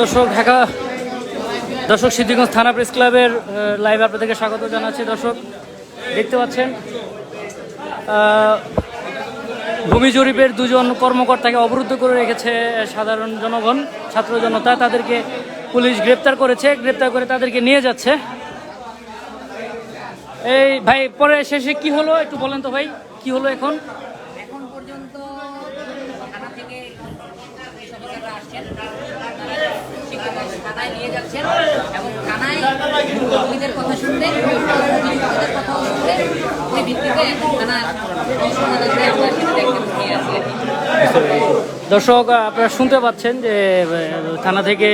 দর্শক, ঢাকা, দর্শক সিদ্ধিগঞ্জ থানা প্রেস ক্লাবের লাইভ আপনাদেরকে স্বাগত জানাচ্ছি, দর্শক। দেখতে পাচ্ছেন ভূমি জরিপের দুজন কর্মকর্তাকে অবরুদ্ধ করে রেখেছে সাধারণ জনগণ, ছাত্র জনতা। তাদেরকে পুলিশ গ্রেপ্তার করেছে, গ্রেপ্তার করে তাদেরকে নিয়ে যাচ্ছে। এই, ভাই, পরে শেষে কি হলো? একটু বলেন তো ভাই, কি হলো এখন পর্যন্ত থানা থেকে পুলিশ দর্শক আপনারা শুনতে পাচ্ছেন যে থানা থেকে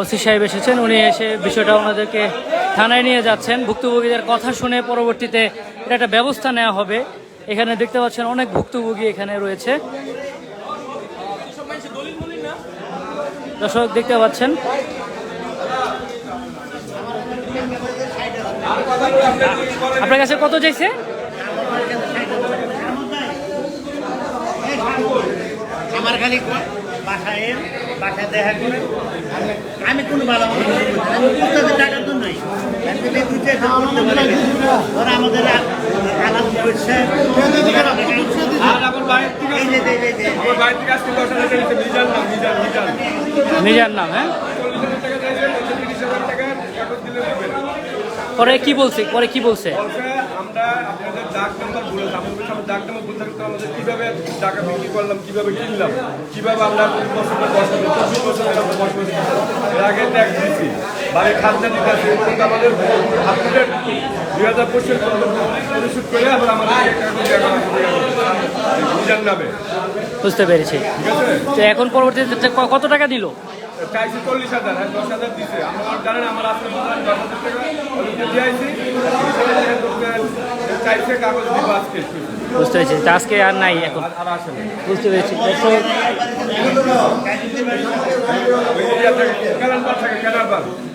ওসি সাহেব এসেছেন। উনি এসে বিষয়টা ওনাদেরকে থানায় নিয়ে যাচ্ছেন। ভুক্তভোগীদের কথা শুনে পরবর্তীতে এটা একটা ব্যবস্থা নেওয়া হবে। এখানে দেখতে পাচ্ছেন অনেক ভুক্তভোগী এখানে রয়েছে। দর্শক দেখতে পাচ্ছেন। আপনার কাছে কত চাইছে? আমার খালি বাসায় বাসায় দেখা করে। আমি কোনো ভালো টাকার না। ওরা আমাদের আ- করছে। আমার থেকে আজকে দশ হাজার মিজান মিজান, মিজান। নিজের নাম হ্যাঁ। পরে কি বলছে পরে কি বলছে, আমরা আপনাদের ডাক নাম্বার ভুলে যাব। আমি ডাক নাম্বার ভুল থাকলে আমাদের কীভাবে টাকা বিক্রি করলাম, কীভাবে কিনলাম, কীভাবে আমরা তিন বছরের দশ চব্বিশ বছরের আমরা দশ এর আগে ট্যাক্স দিচ্ছি, বাড়ির খাজনা দিতে আছে, এবং আমাদের আপনাদের দুই হাজার পঁচিশ পরিশোধ করে আবার আমাদের নামে। বুঝতে পেরেছি। তো এখন পরবর্তীতে কত টাকা দিল? চাইছি চল্লিশ হাজার আর দশ হাজার দিছে। আমার জানেন আমার আসলে দশ হাজার টাকা। চাইছে কাগজ দিব আজকে। বুঝতে পেরেছি। আজকে আর নাই এখন। আর আর আসে বুঝতে পেরেছি।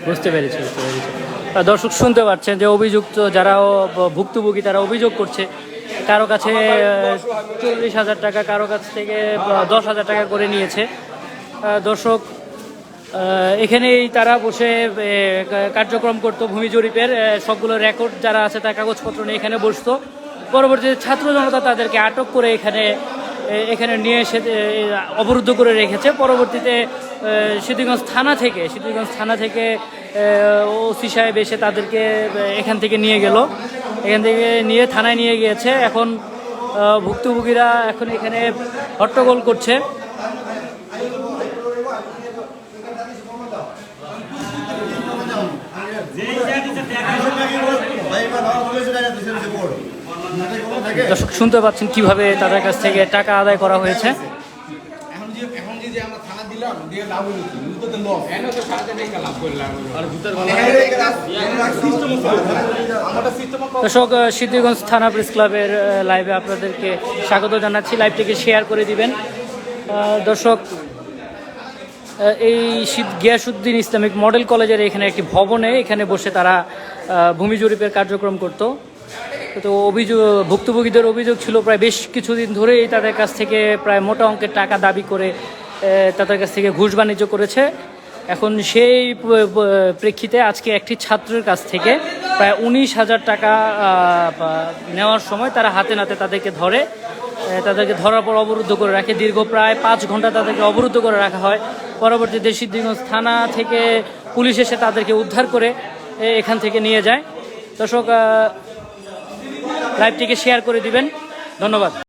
বুঝতে পেরেছি বুঝতে পেরেছি। দর্শক শুনতে পাচ্ছেন যে অভিযুক্ত যারা ভুক্তভোগী তারা অভিযোগ করছে কারও কাছে চল্লিশ হাজার টাকা কারও কাছ থেকে দশ হাজার টাকা করে নিয়েছে। দর্শক এখানেই তারা বসে কার্যক্রম করতো ভূমি জরিপের সবগুলো রেকর্ড যারা আছে তার কাগজপত্র নিয়ে এখানে বসতো। পরবর্তীতে ছাত্র জনতা তাদেরকে আটক করে এখানে এখানে নিয়ে এসে অবরুদ্ধ করে রেখেছে। পরবর্তীতে সিদ্ধিগঞ্জ থানা থেকে, সিদ্ধিগঞ্জ থানা থেকে ওসি সাহেব এসে তাদেরকে এখান থেকে নিয়ে গেল। এখান থেকে নিয়ে থানায় নিয়ে গিয়েছে। এখন ভুক্তভোগীরা এখন এখানে হট্টগোল করছে। দর্শক শুনতে পাচ্ছেন কীভাবে তাদের কাছ থেকে টাকা আদায় করা হয়েছে। এখন যে এখন যে যে আমরা থানা দিলাম দিয়ে লাভ হলো কি? উনি তো লস। এনে তো সাড়ে টাকা লাভ করলাম। আর ভিতর আমাদের সিস্টেম দর্শক সিদ্ধিগঞ্জ থানা প্রেস ক্লাবের লাইভে আপনাদেরকে স্বাগত জানাচ্ছি। লাইভটিকে শেয়ার করে দিবেন। দর্শক এই সিদ- গিয়াসুদ্দিন ইসলামিক মডেল কলেজের এখানে একটি ভবনে এখানে বসে তারা ভূমি জরিপের কার্যক্রম করত। তো অভিযোগ, ভুক্তভোগীদের অভিযোগ ছিল প্রায় বেশ কিছুদিন ধরেই তাদের কাছ থেকে প্রায় মোটা অঙ্কের টাকা দাবি করে তাদের কাছ থেকে ঘুষ বাণিজ্য করেছে। এখন সেই প্রেক্ষিতে আজকে একটি ছাত্রের কাছ থেকে প্রায় উনিশ হাজার টাকা নেওয়ার সময় তারা হাতে নাতে তাদেরকে ধরে। তাদেরকে ধরার পর অবরুদ্ধ করে রাখে। দীর্ঘ প্রায় পাঁচ ঘণ্টা তাদেরকে অবরুদ্ধ করে রাখা হয়। পরবর্তীতে সিদ্ধিগঞ্জ থানা থেকে পুলিশ এসে তাদেরকে উদ্ধার করে এখান থেকে নিয়ে যায়। দর্শক লাইভটিকে শেয়ার করে দিবেন। ধন্যবাদ।